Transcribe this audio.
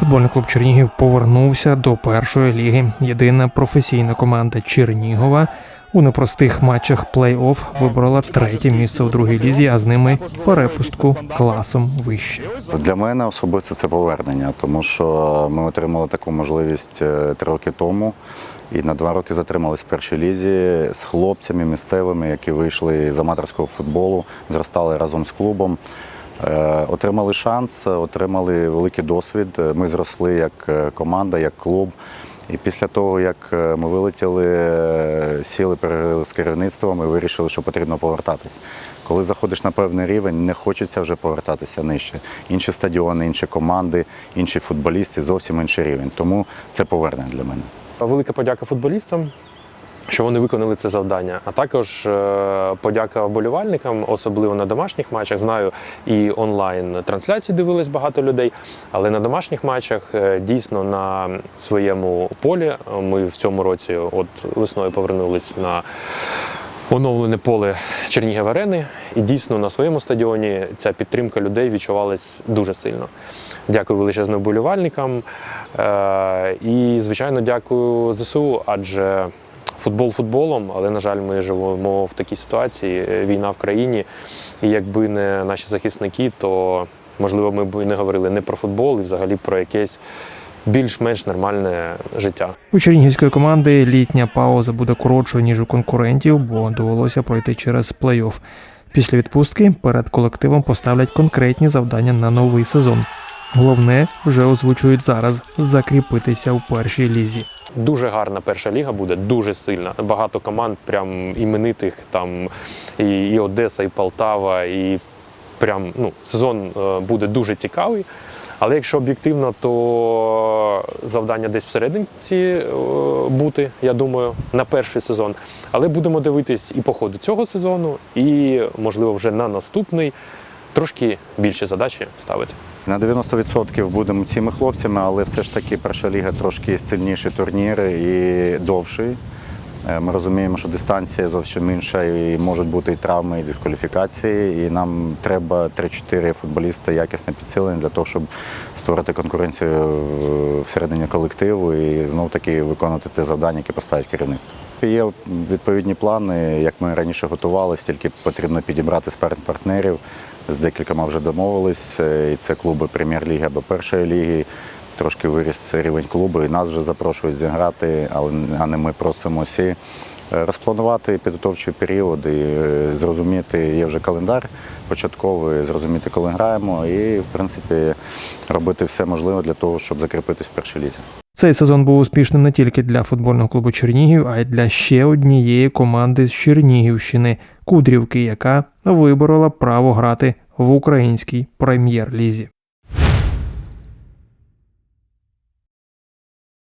Футбольний клуб Чернігів повернувся до першої ліги. Єдина професійна команда Чернігова у непростих матчах плей-офф виборола третє місце у другій лізі, а з ними перепустку класом вище. Для мене особисто це повернення, тому що ми отримали таку можливість е, три роки тому і на два роки затримались в першій лізі з хлопцями місцевими, які вийшли з аматорського футболу, зростали разом з клубом. Е, Отримали шанс, отримали великий досвід. Ми зросли як е, команда, як клуб. І після того, як е, ми вилетіли, сіли з керівництвом і вирішили, що потрібно повертатись. Коли заходиш на певний рівень, не хочеться вже повертатися нижче. Інші стадіони, інші команди, інші футболісти зовсім інший рівень. Тому це повернення для мене. Велика подяка футболістам, що вони виконали це завдання. А також е, подяка вболівальникам, особливо на домашніх матчах. Знаю, і онлайн трансляції дивились багато людей, але на домашніх матчах е, дійсно на своєму полі е, ми в цьому році, от весною, повернулись на. Оновлене поле Чернігів Арени, і дійсно на своєму стадіоні ця підтримка людей відчувалась дуже сильно. Дякую величезним вболівальникам. І, звичайно, дякую ЗСУ, адже футбол футболом, але, на жаль, ми живемо в такій ситуації. е, Війна в країні. І якби не наші захисники, то можливо ми б не говорили не про футбол, і взагалі про якесь більш-менш нормальне життя. У чернігівської команди літня пауза буде коротшою ніж у конкурентів, бо довелося пройти через плей-офф. Після відпустки перед колективом поставлять конкретні завдання на новий сезон. Головне вже озвучують зараз закріпитися у першій лізі. Дуже гарна перша ліга буде, дуже сильна. Багато команд, прям іменитих, там і, і Одеса, і Полтава, і прям ну, сезон е, буде дуже цікавий. Але якщо об'єктивно, то завдання десь всерединці е, бути, я думаю, на перший сезон. Але будемо дивитись і по ходу цього сезону, і, можливо, вже на наступний трошки більше задачі ставити. На 90% будемо цими хлопцями, але все ж таки перша ліга трошки сильніші турніри і довший. Е, Ми розуміємо, що дистанція зовсім інша, і можуть бути і травми, і дискваліфікації. І нам треба 3-4 футболіста якісне підсилення для того, щоб створити конкуренцію всередині колективу і знов таки виконати те завдання, яке поставить керівництво. Є відповідні плани, як ми раніше готувалися, тільки потрібно підібрати спарринг партнерів. З декількома вже домовились, е, і це клуби прем'єр-ліги або першої ліги. Трошки виріс рівень клубу, і нас вже запрошують зіграти, а не ми просимо всі е, розпланувати підготовчий період і е, зрозуміти, є вже календар початковий, зрозуміти, коли граємо, і в принципі робити все можливе для того, щоб закріпитись в першій лізі. Цей сезон був успішним не тільки для футбольного клубу Чернігів, а й для ще однієї команди з Чернігівщини Кудрівки, яка виборола право грати в українській прем'єр-лізі.